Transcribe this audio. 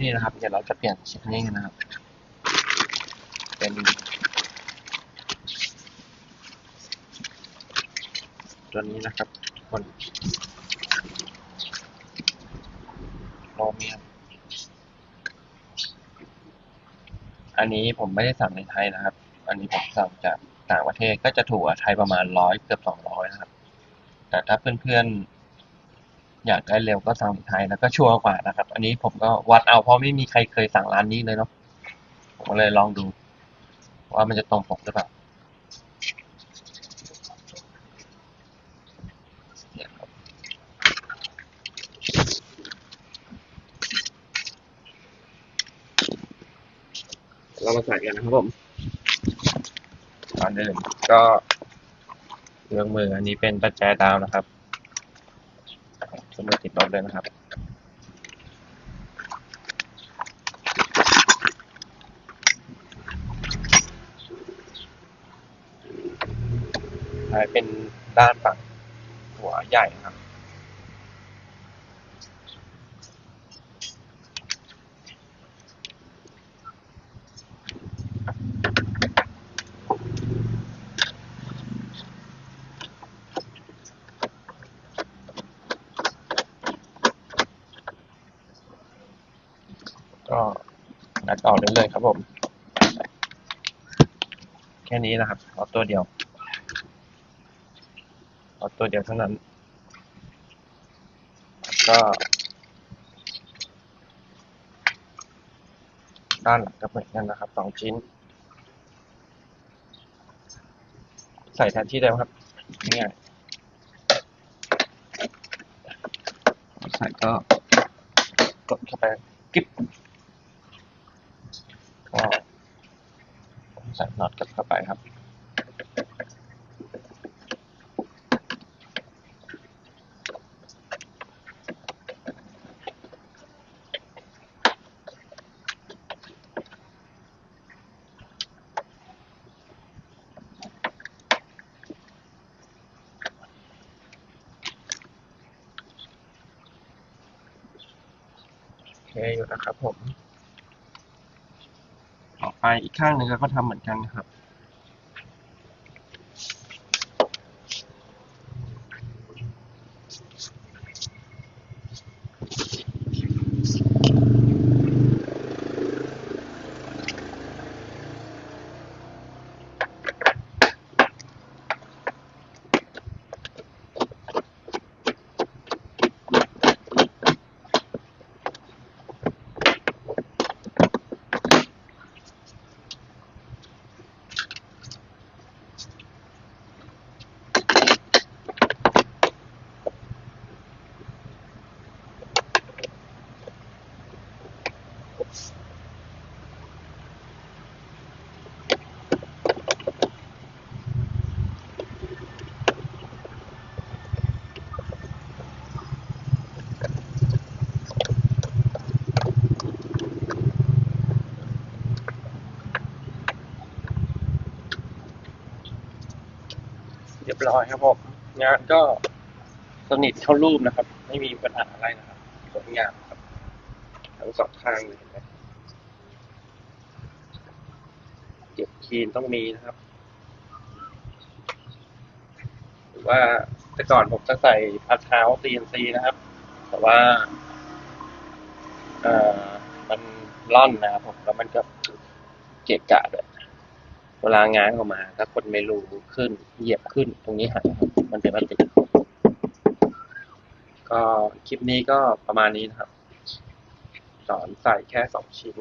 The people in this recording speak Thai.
นี่นะครับ เดี๋ยวเราจะเปลี่ยนชิ้นนี้กันนะครับ เป็นตัวนี้นะครับคนโรเมียมอันนี้ผมไม่ได้สั่งในไทยนะครับ อันนี้ผมสั่งจากต่างประเทศก็จะถูกกว่าไทยประมาณร้อยเกือบสองร้อยนะครับ แต่ถ้าเพื่อนๆ อยากได้เร็วก็สั่งในไทยแล้วก็ชัวร์กว่านะครับ อันนี้ผมก็วัดเอาเพราะไม่มีใครเคยสั่งร้านนี้เลยเนาะผมก็เลยลองดู ว่ามันจะตรงปกหรือเปล่าเนี่ยครับเรามาใส่กันนะครับผมก่อนอื่นก็เครื่องมืออันนี้เป็นประแจดาวนะครับ เครื่องมือติดลบเลยนะครับลายเป็นด้านฝั่งหัวใหญ่นะครับ ก็งัดออกได้เลยครับผม แค่นี้นะครับเอาตัวเดียวเอาตัวเดียวเท่านั้น ก็ด้านหลังก็เหมือนกันนะครับสองชิ้น ใส่แทนที่เดิมครับง่ายๆใส่ก็กดเข้าไปกิ๊บก็ ใส่น็อตกับเข้าไปครับ โอเคอยู่นะครับผม ไป อีกข้างหนึ่งเราก็ทำเหมือนกันครับ เรียบร้อยครับผมงานก็สนิทเข้ารูปนะครับ ไม่มีปัญหาอะไรนะครับสวยงามครับทั้งสองข้างเลยเห็นไหมเก็บคีนต้องมีนะครับ หรือว่าแต่ก่อนผมจะใส่พัดเท้า CNC นะครับ แต่ว่าเอ่อมันล่อนนะครับผมแล้วมันก็เกะกะด้วย เวลาง้างออกมา ถ้าคนไม่รู้ขึ้น เหยียบขึ้น ตรงนี้หักมันเป็นพลาสติกก็คลิปนี้ก็ประมาณนี้นะครับ สอนใส่แค่สองชิ้น